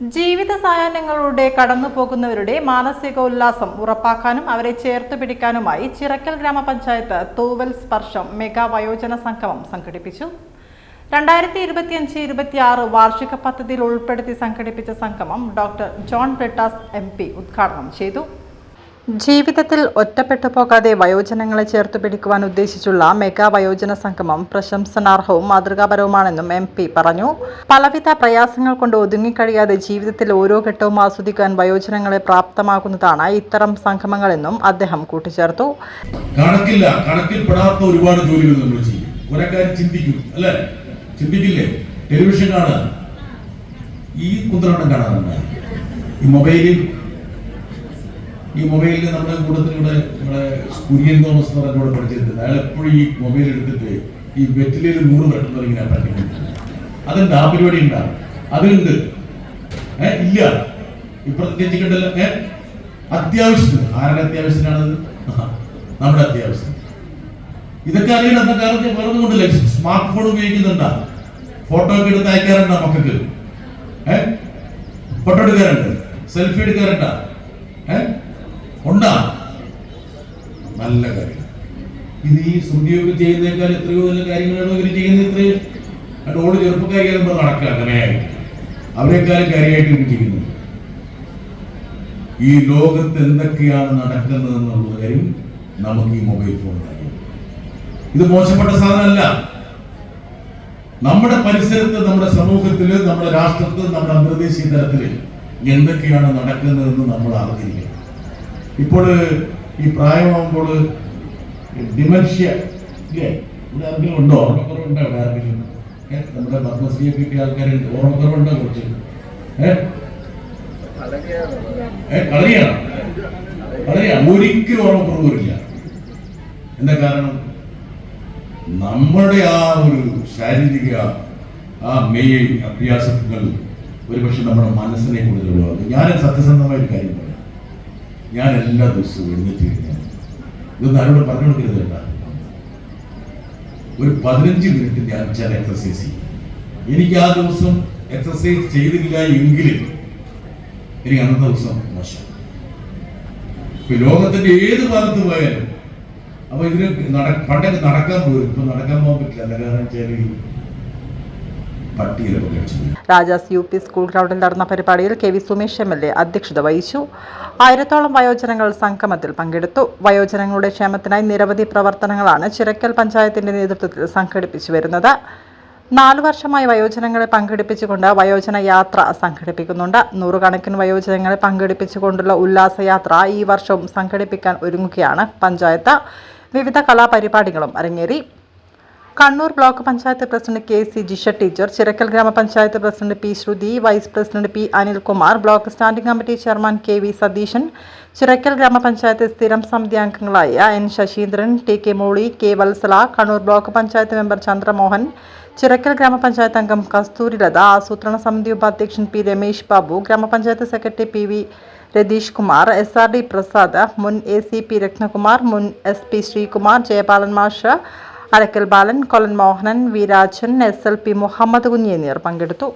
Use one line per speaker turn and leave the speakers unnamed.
ജീവിത സായാഹ്നങ്ങളുടെ കടന്നു പോകുന്നവരുടെ മാനസിക ഉല്ലാസം ഉറപ്പാക്കാനും അവരെ ചേർത്ത് പിടിക്കാനുമായി ചിറക്കൽ ഗ്രാമപഞ്ചായത്ത് തൂവൽ സ്പർശം മെഗാ വയോജന സംഗമം സംഘടിപ്പിച്ചു. രണ്ടായിരത്തി ഇരുപത്തിയഞ്ച് ഇരുപത്തിയാറ് വാർഷിക പദ്ധതിയിൽ ഉൾപ്പെടുത്തി സംഘടിപ്പിച്ച സംഗമം ഡോക്ടർ ജോൺ ബ്രിട്ടാസ് എം ഉദ്ഘാടനം ചെയ്തു. ജീവിതത്തിൽ ഒറ്റപ്പെട്ടു പോകാതെ വയോജനങ്ങളെ ചേർത്ത് പിടിക്കുവാൻ ഉദ്ദേശിച്ചുള്ള മെഗാ വയോജന സംഗമം പ്രശംസനാർഹവും മാതൃകാപരവുമാണെന്നും എം പി പറഞ്ഞു. പലവിധ പ്രയാസങ്ങൾ കൊണ്ട് ഒതുങ്ങിക്കഴിയാതെ ജീവിതത്തിൽ ഓരോ ഘട്ടവും ആസ്വദിക്കാൻ വയോജനങ്ങളെ പ്രാപ്തമാക്കുന്നതാണ് ഇത്തരം സംഗമങ്ങളെന്നും അദ്ദേഹം കൂട്ടിച്ചേർത്തു.
കണക്കില്ല കണക്കിൽപ്പെടാത്ത ഒരുപാട് ജോലികൾ നമ്മൾ ചെയ്യും. ചിന്തിക്കും അല്ലെ? ചിന്തിക്കില്ലേ? ടെലിവിഷൻ കാണുക ഈ കുന്ത്രണ്ടം കാണാറുണ്ട് ഈ മൊബൈലിൽ ഈ മൊബൈലിൽ നമ്മുടെ കൂട്ടത്തിൽ ഇവിടെ നമ്മുടെ കുര്യൻ തോമസ് എന്ന് പറഞ്ഞ ഇവിടെ പഠിച്ചിട്ടുണ്ട്. അയാൾ എപ്പോഴും ഈ മൊബൈൽ എടുത്തിട്ട് ഈ വെറ്റിലയിൽ നൂറ് പെട്ടെന്ന് ഇങ്ങനെ പഠിക്കുന്നുണ്ട് അതുണ്ട് ആ പരിപാടി ഉണ്ടാ അതുണ്ട് ഏ ഇല്ല. ഇപ്പുറത്തെ ചേച്ചിക്കണ്ടല്ലോ ഏ അത്യാവശ്യത്തിന്. ആരുടെ അത്യാവശ്യത്തിനാണത്? നമ്മുടെ അത്യാവശ്യം ഇതൊക്കെ അറിയണം എന്ന കാലത്ത് കൊണ്ടില്ല സ്മാർട്ട് ഫോൺ ഉപയോഗിക്കുന്നുണ്ടാ? ഫോട്ടോ ഒക്കെ എടുത്ത് അയക്കാറുണ്ടാ മക്കൾക്ക്? ഏ? ഫോട്ടോ എടുക്കാറുണ്ട്. സെൽഫി എടുക്കാറുണ്ടാ? ഏ? ഉണ്ടാ? നല്ല കാര്യം. ഇത് ഈ സുദ്യോഗം ചെയ്യുന്നതിനേക്കാൾ എത്രയോ നല്ല കാര്യങ്ങളാണ് ഇവർ ചെയ്യുന്നത് ഇത്രയും? അത് ഓട് ചെറുപ്പക്കാരിയാകുമ്പോൾ നടക്കുക അങ്ങനെയായി അവരെക്കാളും കാര്യമായിട്ട് ചെയ്യുന്നു ഈ ലോകത്ത് എന്തൊക്കെയാണ് നടക്കുന്നത് എന്നുള്ള കാര്യം നമുക്ക് ഈ മൊബൈൽ ഫോൺ അറിയാം. ഇത് മോശപ്പെട്ട സാധനമല്ല. നമ്മുടെ പരിസരത്ത് നമ്മുടെ സമൂഹത്തിൽ നമ്മുടെ രാഷ്ട്രത്തിൽ നമ്മുടെ അന്തർദേശീയ തലത്തിൽ എന്തൊക്കെയാണ് നടക്കുന്നതെന്ന് നമ്മൾ അറിഞ്ഞിരിക്കണം. ഇപ്പോൾ ഈ പ്രായമാകുമ്പോൾ ഡിമൻഷ്യ ഇല്ലേ? ഇവിടെ ആർക്കെങ്കിലും ഉണ്ടോ? ഓർമ്മക്കുറവുണ്ടോ ഇവിടെ ആർക്കെങ്കിലും? നമ്മുടെ പത്മശ്രീയെ കിട്ടിയ ആൾക്കാരുണ്ട്. ഓർമ്മക്കുറവുണ്ടോ കുറച്ച്? ഏഹ് കളരിയാണ് കളരിയാണ് ഒരിക്കലും ഓർമ്മക്കുറവ് വരില്ല. എന്താ കാരണം? നമ്മുടെ ആ ഒരു ശാരീരിക ആ മെയ് അഭ്യാസങ്ങൾ ഒരുപക്ഷെ നമ്മുടെ മനസ്സിനെ ഒഴിവാക്കും ഞാൻ സത്യസന്ധമായ ഒരു കാര്യം പറയാം. ഞാൻ എല്ലാ ദിവസവും എഴുന്നേറ്റ് കഴിഞ്ഞാൽ ഇതൊന്നും ആരോട് പറഞ്ഞു കൊടുക്കരുത് ഒരു പതിനഞ്ച് മിനിറ്റ് ഞാൻ ചില എക്സസൈസ് ചെയ്യും. എനിക്ക് ആ ദിവസം എക്സസൈസ് ചെയ്തില്ല എങ്കിലും എനിക്ക് അന്നത്തെ ദിവസം മോശം. ഇപ്പൊ ലോകത്തിന്റെ ഏത് ഭാഗത്ത് പോയാലും അപ്പൊ ഇതിന് നട പണ്ടൊക്കെ നടക്കാൻ പോലും ഇപ്പൊ നടക്കാൻ പോകാൻ പറ്റില്ല. എന്താ കാരണം വെച്ചാൽ
രാജാസ് യു പി സ്കൂൾ ഗ്രൗണ്ടിൽ നടന്ന പരിപാടിയിൽ K V Sumesh M L A അധ്യക്ഷത വഹിച്ചു. ആയിരത്തോളം വയോജനങ്ങൾ സംഗമത്തിൽ പങ്കെടുത്തു. വയോജനങ്ങളുടെ ക്ഷേമത്തിനായി നിരവധി പ്രവർത്തനങ്ങളാണ് ചിറക്കൽ പഞ്ചായത്തിന്റെ നേതൃത്വത്തിൽ സംഘടിപ്പിച്ചു വരുന്നത്. നാലു വർഷമായി വയോജനങ്ങളെ പങ്കെടുപ്പിച്ചുകൊണ്ട് വയോജന യാത്ര സംഘടിപ്പിക്കുന്നുണ്ട്. നൂറുകണക്കിന് വയോജനങ്ങളെ പങ്കെടുപ്പിച്ചുകൊണ്ടുള്ള ഉല്ലാസയാത്ര ഈ വർഷവും സംഘടിപ്പിക്കാൻ ഒരുങ്ങുകയാണ് പഞ്ചായത്ത്. വിവിധ കലാപരിപാടികളും അരങ്ങേറി. Kannur block panchayat president K C Jisha teacher Chirakkal ഗ്രാമപഞ്ചായത്ത് president P Shruthi vice president P Anilkumar block standing committee chairman K V Satheesan Chirakkal ഗ്രാമപഞ്ചായത്ത് സ്ഥിരം സമിതി അംഗങ്ങളായ N Sasheendran T K Molly K Vatsala Kannur block panchayat member Chandramohan Chirakkal ഗ്രാമപഞ്ചായത്ത് അംഗം കസ്തൂരിലത ആസൂത്രണ സമിതി ഉപാധ്യക്ഷൻ പി രമേശ് ബാബു ഗ്രാമപഞ്ചായത്ത് secretary P V Ratheesh Kumar S R D Prasad മുൻ എ സി പി രത്നകുമാർ മുൻ എസ് പി ശ്രീകുമാർ ജയപാലൻ മാഷ് Arakkal Balan Kolan Mohanan V Rajan S L P Muhammad Kunhi എന്നിവർ പങ്കെടുത്തു.